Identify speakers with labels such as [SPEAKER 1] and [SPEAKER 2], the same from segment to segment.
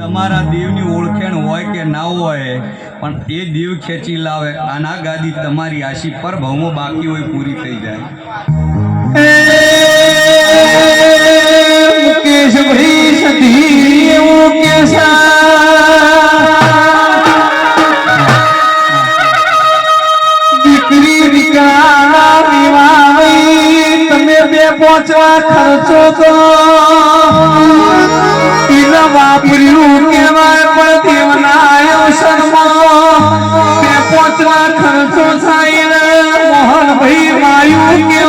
[SPEAKER 1] તમારા દેવની ઓળખેણ હોય કે ના હોય, પણ એ દેવ ખેંચી લાવે, આના ગાદી તમારી આશી પર ભવમાં બાકી હોય, પૂરી થઈ જાય.
[SPEAKER 2] દીકરી દીકરા તમે બે પહોંચવા ખર્ચો તો i
[SPEAKER 1] you.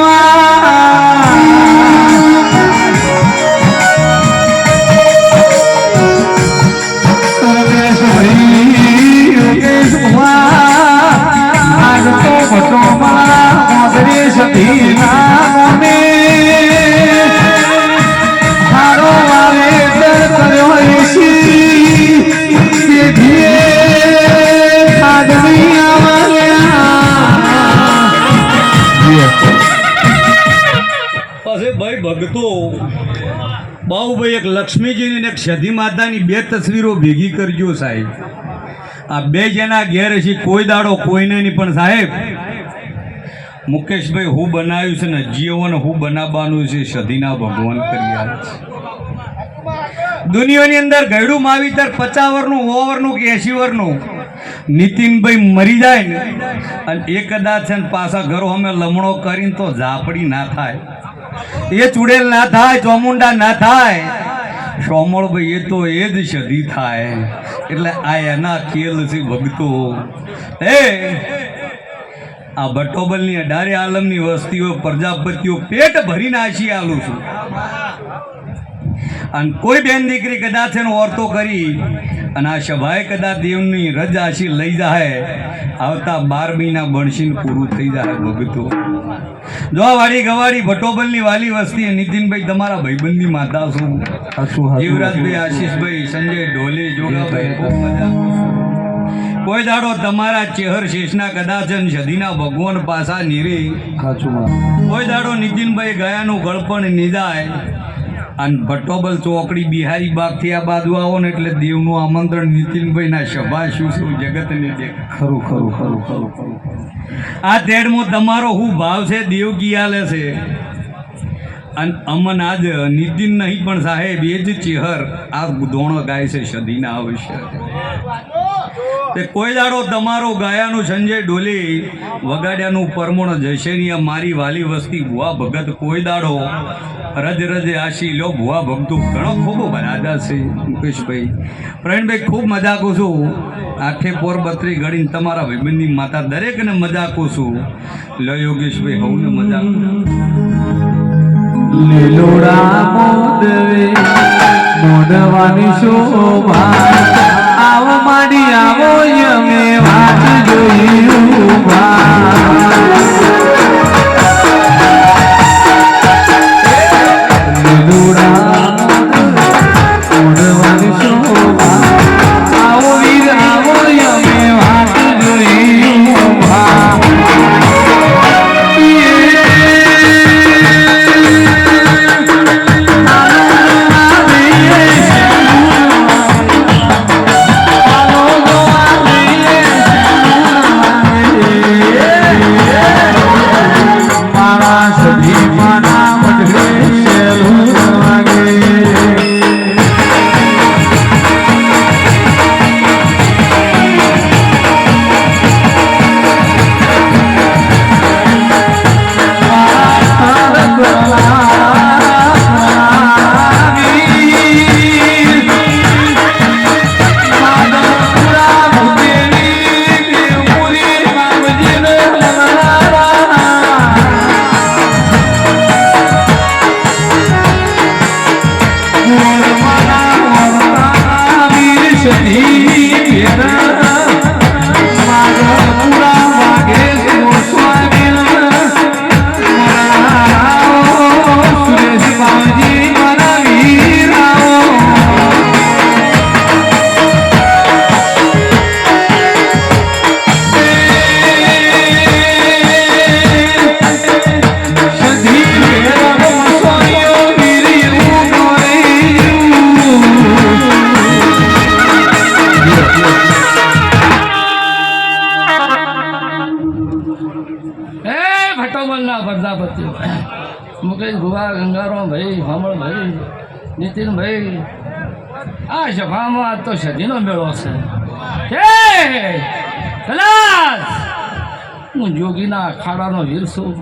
[SPEAKER 1] ભાઈ બાહુભાઈ એક લક્ષ્મીજીની એક સધી માતાની બે તસવીરો ભેગી કરજો સાહેબ. આ બે જેના ઘેર છે કોઈ દાડો કોઈને નહીં પણ સાહેબ, મુકેશભાઈ હું બનાવ્યું છે ને, જીવન હું બનાવવાનું છે સધીના ભગવાન કરી છે. દુનિયાની અંદર ગયડું માવીતર પચાસ વર્ષનું કે એસી વરનું નીતિનભાઈ મરી જાય ને, અને એ કદાચ છે ને પાછા ઘરો અમે લમણો કરીને તો ઝાપડી ના થાય. એ ચુડેલ ના થાય, ચોમુંડા ના થાય. સોમળભાઈ એ તો એ જ સદી થાય. એટલે આ એના ખેલ છે ભગતો હે આ ભટ્ટોબલની અઢારે આલમની વસ્તીઓ પ્રજાપતિઓ પેટ ભરીને આશી આલું છું. અને કોઈ બેન દીકરી કદાચ એનો ઓરતો કરી અને આ સભાએ કદાચ દેવની રજાશી લઈ જાય આવતા બાર મહિના બણશીને પૂરું થઈ જાય ભગતો. જો વાડી ગવાડી ભટોબલની વાલી વસ્તી નીતિનભાઈ તમારા ભાઈબંધની માતા છું. જીવરાજભાઈ આશીષભાઈ સંજય ઢોલે જોગાભાઈ ખૂબ મજા કોઈ દાડો તમારા ચેહર શેષના કદાચ સદીના ભગવાન પાસા નીરે. કોઈ દાડો નીતિનભાઈ ગયાનું ગળપણ નિદાય અને ભટ્ટોબલ ચોકડી બિહારી બાગથી આ બાજુ આવો ને એટલે દેવનું આમંત્રણ નીતિનભાઈના સભા શું શું જગતને દેખ
[SPEAKER 2] ખરું ખરું ખરું ખરું ખરું.
[SPEAKER 1] આ તેડમો તમારો શું ભાવ છે? દેવ કિયાલે છે? અને અમન આજ નીતિન નહીં પણ સાહેબ, એ જ ચેહર આ ધોણો ગાય છે સદીના આવશ્ય તે કોઈ દાડો તમારો ગાયાનું સંજય ડોલી, વગાડ્યાનું પરમણ જશેની મારી વાલી વસ્તી ભુવા ભગત કોઈ દાડો રજ રજ આશી લો, ભુવા ભગતું ઘણો ખૂબ બરાદા છે, મુકેશભાઈ. પ્રવીણભાઈ, ખૂબ મજાકું છું. આખે પોર બત્રી ઘડીને તમારા ભાઈબંધની માતા દરેકને મજાકું છું. લો યોગેશભાઈ, હવને મજા
[SPEAKER 2] લીલોડા મોદવે મોડવાની શોભા આવો માડી આવો યમે.
[SPEAKER 3] કમલના પ્રજાપતિ મુકેશ ભુવા ભાઈ ભામળ ભાઈ નીતિનભાઈ આ સભામાં તો સદીનો મેળો છે. હે! હું જોગીના અખાડાનો વીર છું.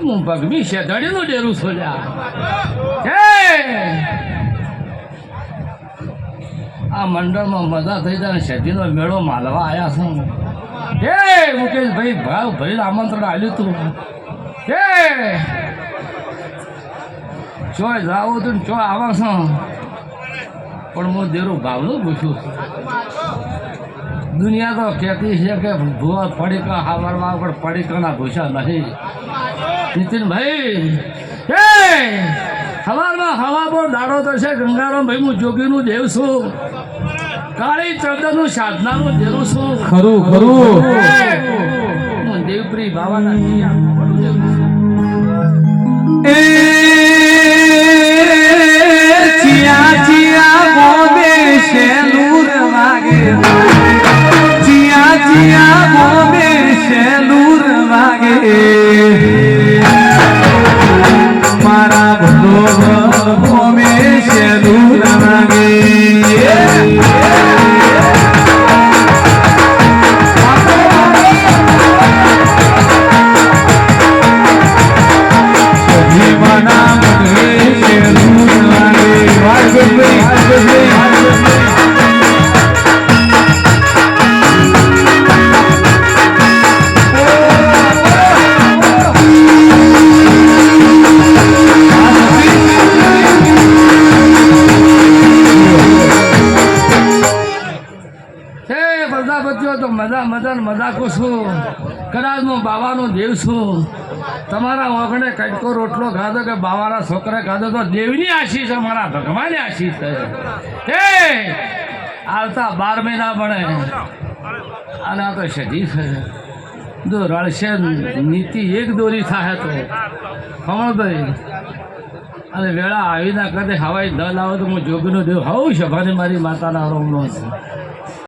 [SPEAKER 3] હું ભગવી શેધડીનું ડેરું છું હે! આ મંડળમાં મજા થઈ જાય શેઠીનો મેળો માલવા આવ્યા છું. હે, મુકેશભાઈ, ભાવ ભરીને આમંત્રણ આવ્યું તું. હે. ચોય જાવું તું ચો આવા પણ હું દેરું ભાવનું પૂછું. દુનિયા તો કહેતી છે કે ભૂવા પડીકા હાવરમાં પણ પડીકાના ભૂસા નહીં નીતિનભાઈ, હે. હવામાં હવા પણ દાડો તો છે. ગંગારામ ભાઈ હું જોગીનું દેવ છું. કાળી સાધના જેવું દેવ શું
[SPEAKER 2] ખરું ખરું.
[SPEAKER 3] દેવપ્રી છું.
[SPEAKER 2] એ ચિયા ચિયા બોબે શેલુર વાગે. ચિયા ચિયા બોબે શેલુર વાગે.
[SPEAKER 3] મજા મજાકો છું. કદાચ હું બાવાનો દેવ છું. તમારા ઓગણે કટકો રોટલો ખાધો કે બાવાના છોકરા ખાધો તો દેવની આશીષ છે, મારા ભગવાનની આશીષ છે. હે! આવતા બાર મહિના ભણે. અને આ તો સદી છે. જો રળશે નીતિ એક દોરી થાય તો. કમળભાઈ અને વેળા આવીના કદે હવાઈ દલ આવે તો હું જોગીનો દેવ હોઉં સભાને મારી માતાના રોમનો છું.